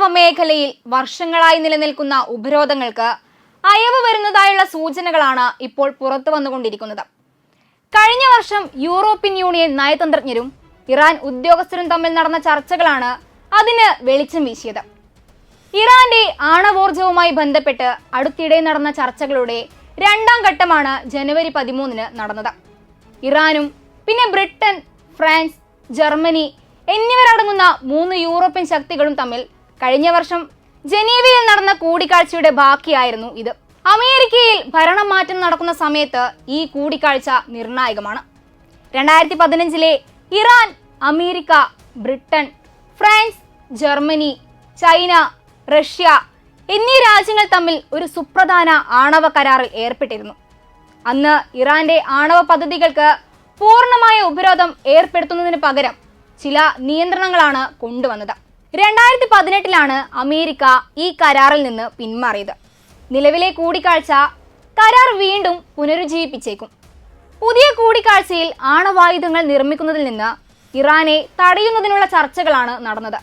ആണവ മേഖലയിൽ വർഷങ്ങളായി നിലനിൽക്കുന്ന ഉപരോധങ്ങൾക്ക് അയവ് വരുന്നതായുള്ള സൂചനകളാണ് ഇപ്പോൾ പുറത്തു വന്നുകൊണ്ടിരിക്കുന്നത്. കഴിഞ്ഞ വർഷം യൂറോപ്യൻ യൂണിയൻ നയതന്ത്രജ്ഞരും ഇറാൻ ഉദ്യോഗസ്ഥരും തമ്മിൽ നടന്ന ചർച്ചകളാണ് അതിന് വെളിച്ചം വീശിയത്. ഇറാന്റെ ആണവോർജവുമായി ബന്ധപ്പെട്ട് അടുത്തിടെ നടന്ന ചർച്ചകളുടെ രണ്ടാം ഘട്ടമാണ് ജനുവരി പതിമൂന്നിന് നടന്നത്. ഇറാനും പിന്നെ ബ്രിട്ടൻ ഫ്രാൻസ് ജർമ്മനി എന്നിവരടങ്ങുന്ന മൂന്ന് യൂറോപ്യൻ ശക്തികളും തമ്മിൽ കഴിഞ്ഞ വർഷം ജനീവയിൽ നടന്ന കൂടിക്കാഴ്ചയുടെ ബാക്കിയായിരുന്നു ഇത്. അമേരിക്കയിൽ ഭരണം മാറ്റം നടക്കുന്ന സമയത്ത് ഈ കൂടിക്കാഴ്ച നിർണായകമാണ്. രണ്ടായിരത്തി പതിനഞ്ചിലെ Iran America Britain France Germany China Russia എന്നീ രാജ്യങ്ങൾ തമ്മിൽ ഒരു സുപ്രധാന ആണവ കരാറിൽ ഏർപ്പെട്ടിരുന്നു. അന്ന് ഇറാന്റെ ആണവ പദ്ധതികൾക്ക് പൂർണമായ ഉപരോധം ഏർപ്പെടുത്തുന്നതിന് പകരം ചില നിയന്ത്രണങ്ങളാണ് കൊണ്ടുവന്നത്. രണ്ടായിരത്തി പതിനെട്ടിലാണ് അമേരിക്ക ഈ കരാറിൽ നിന്ന് പിന്മാറിയത്. നിലവിലെ കൂടിക്കാഴ്ച കരാർ വീണ്ടും പുനരുജ്ജീവിപ്പിച്ചേക്കും. പുതിയ കൂടിക്കാഴ്ചയിൽ ആണവായുധങ്ങൾ നിർമ്മിക്കുന്നതിൽ നിന്ന് ഇറാനെ തടയുന്നതിനുള്ള ചർച്ചകളാണ് നടന്നത്.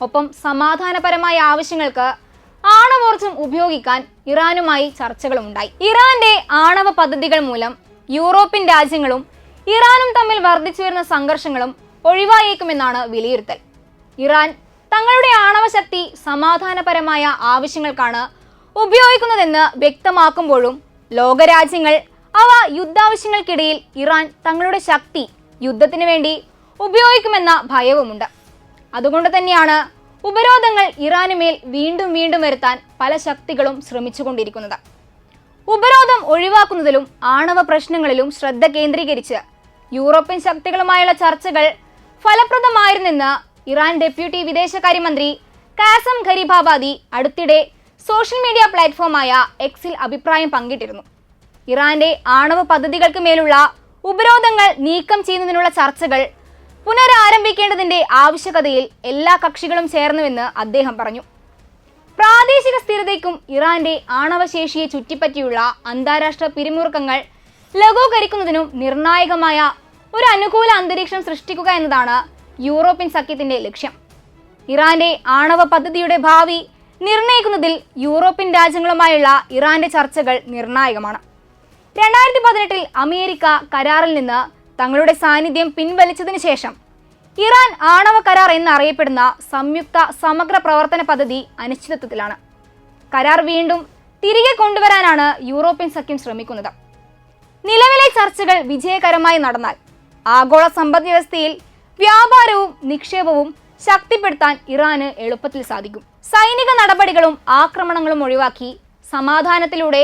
ഒപ്പം സമാധാനപരമായ ആവശ്യങ്ങൾക്ക് ആണവോർജം ഉപയോഗിക്കാൻ ഇറാനുമായി ചർച്ചകളുമുണ്ടായി. ഇറാന്റെ ആണവ പദ്ധതികൾ മൂലം യൂറോപ്യൻ രാജ്യങ്ങളും ഇറാനും തമ്മിൽ വർദ്ധിച്ചു വരുന്ന സംഘർഷങ്ങളും ഒഴിവായേക്കുമെന്നാണ് വിലയിരുത്തൽ. ഇറാൻ തങ്ങളുടെ ആണവശക്തി സമാധാനപരമായ ആവശ്യങ്ങൾക്കാണ് ഉപയോഗിക്കുന്നതെന്ന് വ്യക്തമാക്കുമ്പോഴും ലോകരാജ്യങ്ങൾ അവ യുദ്ധാവശ്യങ്ങൾക്കിടയിൽ ഇറാൻ തങ്ങളുടെ ശക്തി യുദ്ധത്തിന് വേണ്ടി ഉപയോഗിക്കുമെന്ന ഭയവുമുണ്ട്. അതുകൊണ്ട് തന്നെയാണ് ഉപരോധങ്ങൾ ഇറാനുമേൽ വീണ്ടും വീണ്ടും വരുത്താൻ പല ശക്തികളും ശ്രമിച്ചുകൊണ്ടിരിക്കുന്നത്. ഉപരോധം ഒഴിവാക്കുന്നതിലും ആണവ പ്രശ്നങ്ങളിലും ശ്രദ്ധ കേന്ദ്രീകരിച്ച് യൂറോപ്യൻ ശക്തികളുമായുള്ള ചർച്ചകൾ ഫലപ്രദമായിരുന്നെന്ന് ഇറാൻ ഡെപ്യൂട്ടി വിദേശകാര്യമന്ത്രി കാസം ഖരീബാബാദി അടുത്തിടെ സോഷ്യൽ മീഡിയ പ്ലാറ്റ്ഫോമായ എക്സിൽ അഭിപ്രായം പങ്കിട്ടിരുന്നു. ഇറാന്റെ ആണവ പദ്ധതികൾക്ക് മേലുള്ള ഉപരോധങ്ങൾ നീക്കം ചെയ്യുന്നതിനുള്ള ചർച്ചകൾ പുനരാരംഭിക്കേണ്ടതിന്റെ ആവശ്യകതയിൽ എല്ലാ കക്ഷികളും ചേർന്നുവെന്ന് അദ്ദേഹം പറഞ്ഞു. പ്രാദേശിക സ്ഥിരതയ്ക്കും ഇറാന്റെ ആണവശേഷിയെ ചുറ്റിപ്പറ്റിയുള്ള അന്താരാഷ്ട്ര പിരിമുറുക്കങ്ങൾ ലഘൂകരിക്കുന്നതിനും നിർണായകമായ ഒരു അനുകൂല അന്തരീക്ഷം സൃഷ്ടിക്കുക എന്നതാണ് യൂറോപ്യൻ സഖ്യത്തിന്റെ ലക്ഷ്യം. ഇറാന്റെ ആണവ പദ്ധതിയുടെ ഭാവി നിർണയിക്കുന്നതിൽ യൂറോപ്യൻ രാജ്യങ്ങളുമായുള്ള ഇറാന്റെ ചർച്ചകൾ നിർണായകമാണ്. രണ്ടായിരത്തി പതിനെട്ടിൽ അമേരിക്ക കരാറിൽ നിന്ന് തങ്ങളുടെ സാന്നിധ്യം പിൻവലിച്ചതിന് ശേഷം ഇറാൻ ആണവ കരാർ എന്നറിയപ്പെടുന്ന സംയുക്ത സമഗ്ര പ്രവർത്തന പദ്ധതി അനിശ്ചിതത്വത്തിലാണ്. കരാർ വീണ്ടും തിരികെ കൊണ്ടുവരാനാണ് യൂറോപ്യൻ സഖ്യം ശ്രമിക്കുന്നത്. നിലവിലെ ചർച്ചകൾ വിജയകരമായി നടന്നാൽ ആഗോള സമ്പദ് വ്യവസ്ഥയിൽ വ്യാപാരവും നിക്ഷേപവും ശക്തിപ്പെടുത്താൻ ഇറാന് എളുപ്പത്തിൽ സാധിക്കും. സൈനിക നടപടികളും ആക്രമണങ്ങളും ഒഴിവാക്കി സമാധാനത്തിലൂടെ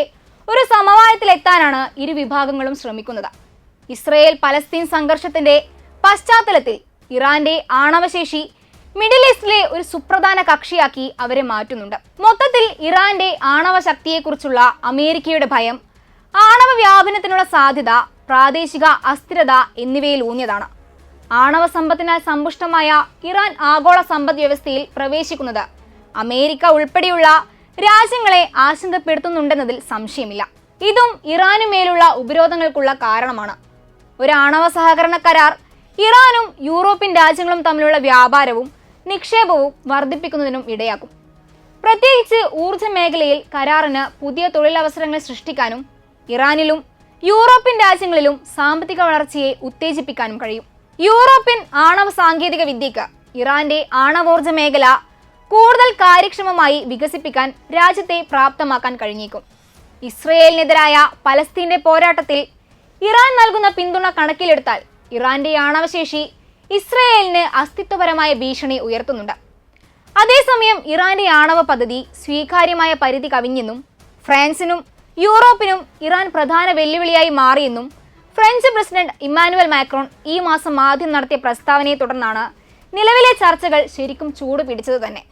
ഒരു സമവായത്തിലെത്താനാണ് ഇരു വിഭാഗങ്ങളും ശ്രമിക്കുന്നത്. ഇസ്രയേൽ പലസ്തീൻ സംഘർഷത്തിന്റെ പശ്ചാത്തലത്തിൽ ഇറാന്റെ ആണവശേഷി മിഡിൽ ഈസ്റ്റിലെ ഒരു സുപ്രധാന കക്ഷിയാക്കി അവരെ മാറ്റുന്നുണ്ട്. മൊത്തത്തിൽ ഇറാന്റെ ആണവ ശക്തിയെക്കുറിച്ചുള്ള അമേരിക്കയുടെ ഭയം ആണവ വ്യാപനത്തിനുള്ള സാധ്യത പ്രാദേശിക അസ്ഥിരത എന്നിവയിൽ ഊന്നിയതാണ്. ആണവ സമ്പത്തിനാൽ സമ്പുഷ്ടമായ ഇറാൻ ആഗോള സമ്പദ് വ്യവസ്ഥയിൽ പ്രവേശിക്കുന്നത്. അമേരിക്ക ഉൾപ്പെടെയുള്ള രാജ്യങ്ങളെ ആശങ്കപ്പെടുത്തുന്നുണ്ടെന്നതിൽ സംശയമില്ല. ഇതും ഇറാനുമേലുള്ള ഉപരോധങ്ങൾക്കുള്ള കാരണമാണ്. ഒരു ആണവ സഹകരണ കരാർ ഇറാനും യൂറോപ്യൻ രാജ്യങ്ങളും തമ്മിലുള്ള വ്യാപാരവും നിക്ഷേപവും വർദ്ധിപ്പിക്കുന്നതിനും ഇടയാക്കും. പ്രത്യേകിച്ച് ഊർജ മേഖലയിൽ കരാറിന് പുതിയ തൊഴിലവസരങ്ങൾ സൃഷ്ടിക്കാനും ഇറാനിലും യൂറോപ്യൻ രാജ്യങ്ങളിലും സാമ്പത്തിക വളർച്ചയെ ഉത്തേജിപ്പിക്കാനും കഴിയും. യൂറോപ്യൻ ആണവ സാങ്കേതിക വിദ്യക്ക് ഇറാന്റെ ആണവോർജ മേഖല കൂടുതൽ കാര്യക്ഷമമായി വികസിപ്പിക്കാൻ രാജ്യത്തെ പ്രാപ്തമാക്കാൻ കഴിഞ്ഞേക്കും. ഇസ്രയേലിനെതിരായ പലസ്തീന്റെ പോരാട്ടത്തിൽ ഇറാൻ നൽകുന്ന പിന്തുണ കണക്കിലെടുത്താൽ ഇറാന്റെ ആണവശേഷി ഇസ്രയേലിന് അസ്തിത്വപരമായ ഭീഷണി ഉയർത്തുന്നുണ്ട്. അതേസമയം ഇറാന്റെ ആണവ പദ്ധതി സ്വീകാര്യമായ പരിധി കവിഞ്ഞെന്നും ഫ്രാൻസിനും യൂറോപ്പിനും ഇറാൻ പ്രധാന വെല്ലുവിളിയായി മാറിയെന്നും ഫ്രഞ്ച് പ്രസിഡന്റ് ഇമ്മാനുവൽ മാക്രോൺ ഈ മാസം ആദ്യം നടത്തിയ പ്രസ്താവനയെ തുടർന്നാണ് നിലവിലെ ചർച്ചകൾ ശരിക്കും ചൂട് പിടിച്ചത് തന്നെ.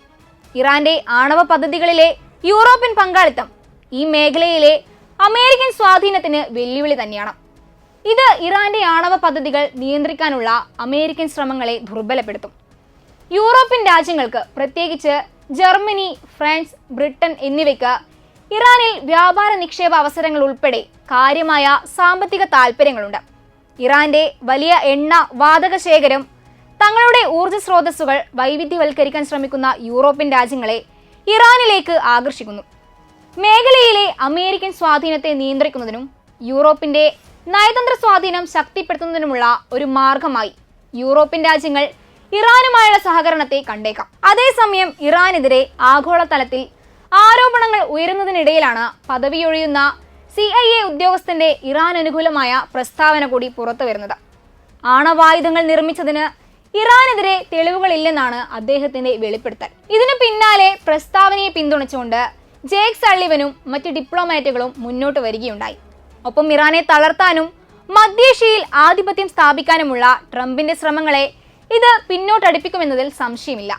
ഇറാന്റെ ആണവ പദ്ധതികളിലെ യൂറോപ്യൻ പങ്കാളിത്തം ഈ മേഖലയിലെ അമേരിക്കൻ സ്വാധീനത്തിന് വെല്ലുവിളി തന്നെയാണ്. ഇത് ഇറാന്റെ ആണവ പദ്ധതികൾ നിയന്ത്രിക്കാനുള്ള അമേരിക്കൻ ശ്രമങ്ങളെ ദുർബലപ്പെടുത്തും. യൂറോപ്യൻ രാജ്യങ്ങൾക്ക് പ്രത്യേകിച്ച് ജർമ്മനി ഫ്രാൻസ് ബ്രിട്ടൻ എന്നിവയ്ക്ക് ഇറാനിൽ വ്യാപാര നിക്ഷേപ അവസരങ്ങൾ ഉൾപ്പെടെ കാര്യമായ സാമ്പത്തിക താൽപ്പര്യങ്ങളുണ്ട്. ഇറാന്റെ വലിയ എണ്ണ വാതക ശേഖരം തങ്ങളുടെ ഊർജ സ്രോതസ്സുകൾ വൈവിധ്യവൽക്കരിക്കാൻ ശ്രമിക്കുന്ന യൂറോപ്യൻ രാജ്യങ്ങളെ ഇറാനിലേക്ക് ആകർഷിക്കുന്നു. മേഖലയിലെ അമേരിക്കൻ സ്വാധീനത്തെ നിയന്ത്രിക്കുന്നതിനും യൂറോപ്പിന്റെ നയതന്ത്ര സ്വാധീനം ശക്തിപ്പെടുത്തുന്നതിനുമുള്ള ഒരു മാർഗമായി യൂറോപ്യൻ രാജ്യങ്ങൾ ഇറാനുമായുള്ള സഹകരണത്തെ കണ്ടേക്കാം. അതേസമയം ഇറാനെതിരെ ആഗോളതലത്തിൽ ആരോപണങ്ങൾ ഉയരുന്നതിനിടയിലാണ് പദവിയൊഴിയുന്ന സി ഐ എ ഉദ്യോഗസ്ഥന്റെ ഇറാൻ അനുകൂലമായ പ്രസ്താവന കൂടി പുറത്തു വരുന്നത് ആണവായുധങ്ങൾ നിർമ്മിച്ചതിന് ഇറാനെതിരെ തെളിവുകളില്ലെന്നാണ് അദ്ദേഹത്തിന്റെ വെളിപ്പെടുത്തൽ. ഇതിനു പിന്നാലെ പ്രസ്താവനയെ പിന്തുണച്ചുകൊണ്ട് ജേക്ക് സള്ളിവനും മറ്റ് ഡിപ്ലോമാറ്റുകളും മുന്നോട്ട് വരികയുണ്ടായി. ഒപ്പം ഇറാനെ തളർത്താനും മധ്യേഷ്യയിൽ ആധിപത്യം സ്ഥാപിക്കാനുമുള്ള ട്രംപിന്റെ ശ്രമങ്ങളെ ഇത് പിന്നോട്ടടുപ്പിക്കുമെന്നതിൽ സംശയമില്ല.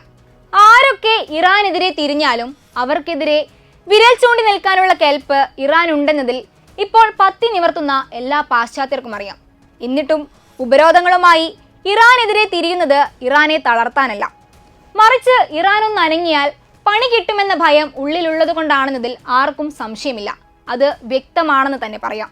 ആരൊക്കെ ഇറാനെതിരെ തിരിഞ്ഞാലും അവർക്കെതിരെ വിരൽ ചൂണ്ടി നിൽക്കാനുള്ള കെൽപ്പ് ഇറാൻ ഉണ്ടെന്നതിൽ ഇപ്പോൾ പത്തി നിവർത്തുന്ന എല്ലാ പാശ്ചാത്യർക്കും അറിയാം. എന്നിട്ടും ഉപരോധങ്ങളുമായി ഇറാനെതിരെ തിരിയുന്നത് ഇറാനെ തളർത്താനല്ല. മറിച്ച് ഇറാൻ ഒന്ന് അനങ്ങിയാൽ പണി കിട്ടുമെന്ന ഭയം ഉള്ളിലുള്ളത് കൊണ്ടാണെന്നതിൽ ആർക്കും സംശയമില്ല. അത് വ്യക്തമാണെന്ന് തന്നെ പറയാം.